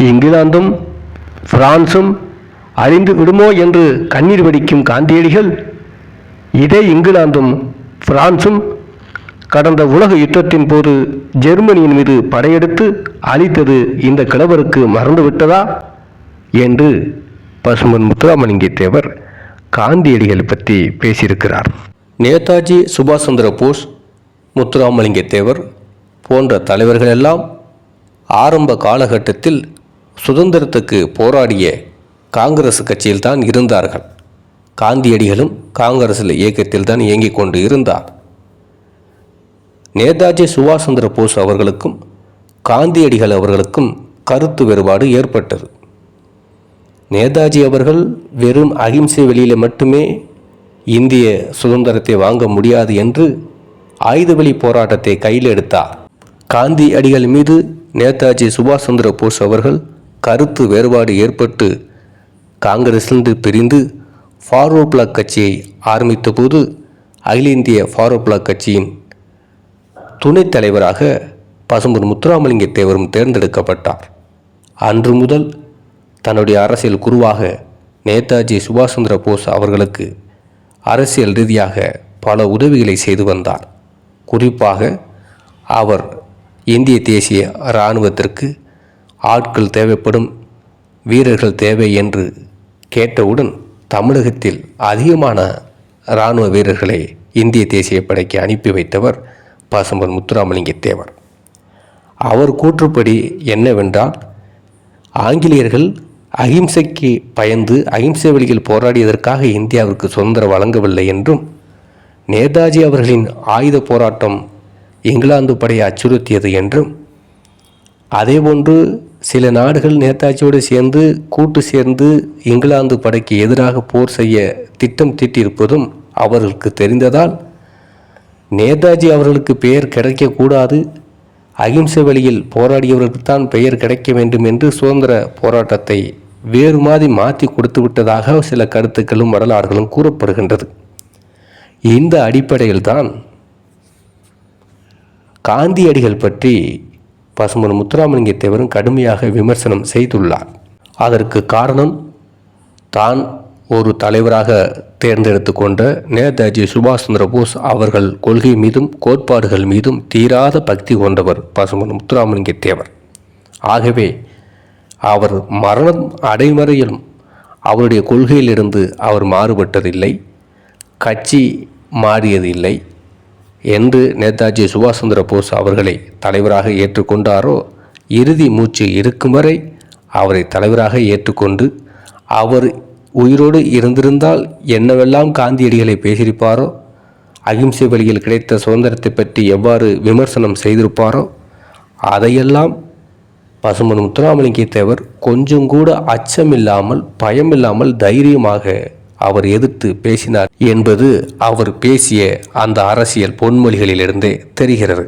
இங்கிலாந்தும் பிரான்சும் அழிந்து விடுமோ என்று கண்ணீர் வடிக்கும் காந்தியடிகள் இதே இங்கிலாந்தும் பிரான்சும் கடந்த உலக யுத்தத்தின் போது ஜெர்மனியின் மீது படையெடுத்து அழித்தது இந்த கிழவருக்கு மறந்துவிட்டதா என்று பசுமன் முத்துராமலிங்க தேவர் காந்தியடிகள் பற்றி பேசியிருக்கிறார். நேதாஜி சுபாஷ் சந்திர போஸ் முத்துராமலிங்க தேவர் போன்ற தலைவர்கள் எல்லாம் ஆரம்ப காலகட்டத்தில் சுதந்திரத்துக்கு போராடிய காங்கிரஸ் கட்சியில் தான் இருந்தார்கள். காந்தியடிகளும் காங்கிரஸில் இயக்கத்தில் தான் இயங்கிக் கொண்டு இருந்தார். நேதாஜி சுபாஷ் சந்திர போஸ் அவர்களுக்கும் காந்தியடிகள் அவர்களுக்கும் கருத்து வேறுபாடு ஏற்பட்டது. நேதாஜி அவர்கள் வெறும் அகிம்சை வழியில் மட்டுமே இந்திய சுதந்திரத்தை வாங்க முடியாது என்று ஆயுதவெளி போராட்டத்தை கையில் எடுத்தார். காந்தி அடிகள் மீது நேதாஜி சுபாஷ் சந்திர போஸ் அவர்கள் கருத்து வேறுபாடு ஏற்பட்டு காங்கிரஸிலிருந்து பிரிந்து ஃபார்வோ பிளாக் கட்சியை ஆரம்பித்தபோது அகில இந்திய ஃபாரோ பிளாக் கட்சியின் துணைத் தலைவராக பசும்பொன் முத்துராமலிங்க தேவரும் தேர்ந்தெடுக்கப்பட்டார். அன்று முதல் தன்னுடைய அரசியல் குருவாக நேதாஜி சுபாஷ் சந்திர போஸ் அவர்களுக்கு அரசியல் ரீதியாக பல உதவிகளை செய்து வந்தார். குறிப்பாக அவர் இந்திய தேசிய இராணுவத்திற்கு ஆட்கள் தேவைப்படும் வீரர்கள் தேவை என்று கேட்டவுடன் தமிழகத்தில் அதிகமான இராணுவ வீரர்களை இந்திய தேசிய படைக்கு அனுப்பி வைத்தவர் பசும்பன் முத்துராமலிங்க தேவர். அவர் கூற்றுப்படி என்னவென்றால் ஆங்கிலேயர்கள் அகிம்சைக்கு பயந்து அகிம்சை வழியில் போராடியதற்காக இந்தியாவிற்கு சுதந்திரம் வழங்கவில்லை என்றும் நேதாஜி அவர்களின் ஆயுத போராட்டம் இங்கிலாந்து படையை அச்சுறுத்தியது என்றும் அதேபோன்று சில நாடுகள் நேதாஜியோடு சேர்ந்து கூட்டு சேர்ந்து இங்கிலாந்து படைக்கு எதிராக போர் செய்ய திட்டம் தீட்டியிருப்பதும் அவர்களுக்கு தெரிந்ததால் நேதாஜி அவர்களுக்கு பெயர் கிடைக்கக்கூடாது. அகிம்சை வழியில் போராடியவர்களுக்குத்தான் பெயர் கிடைக்க வேண்டும் என்று சுதந்திர போராட்டத்தை வேறு மாதிரி மாற்றி கொடுத்து விட்டதாக சில கருத்துக்களும் வரலாறுகளும் கூறப்படுகின்றது. இந்த அடிப்படையில்தான் காந்தியடிகள் பற்றி பசுமன் முத்துராமலிங்க தேவரும் கடுமையாக விமர்சனம் செய்துள்ளார். அதற்கு காரணம் தான் ஒரு தலைவராக தேர்ந்தெடுத்து கொண்ட நேதாஜி சுபாஷ் சந்திர போஸ் அவர்கள் கொள்கை மீதும் கோட்பாடுகள் மீதும் தீராத பக்தி கொண்டவர் பசுமன் முத்துராமலிங்க தேவர். ஆகவே அவர் மரணம் அடைமறையிலும் அவருடைய கொள்கையிலிருந்து அவர் மாறுபட்டதில்லை கட்சி மாறியதில்லை என்று நேதாஜி சுபாஷ் சந்திர போஸ் அவர்களை தலைவராக ஏற்றுக்கொண்டாரோ இறுதி மூச்சு இருக்கும் வரை அவரை தலைவராக ஏற்றுக்கொண்டு அவர் உயிரோடு இருந்திருந்தால் என்னவெல்லாம் காந்தியடிகளை பேசியிருப்பாரோ அகிம்சை வழியில் கிடைத்த சுதந்திரத்தை பற்றி எவ்வாறு விமர்சனம் செய்திருப்பாரோ அதையெல்லாம் பசுமன் முத்துராமலிங்க தேவர் கொஞ்சம் கூட அச்சமில்லாமல் பயமில்லாமல் தைரியமாக அவர் எதிர்த்து பேசினார் என்பது அவர் பேசிய அந்த அரசியல் பொன்மொழிகளிலிருந்தே தெரிகிறது.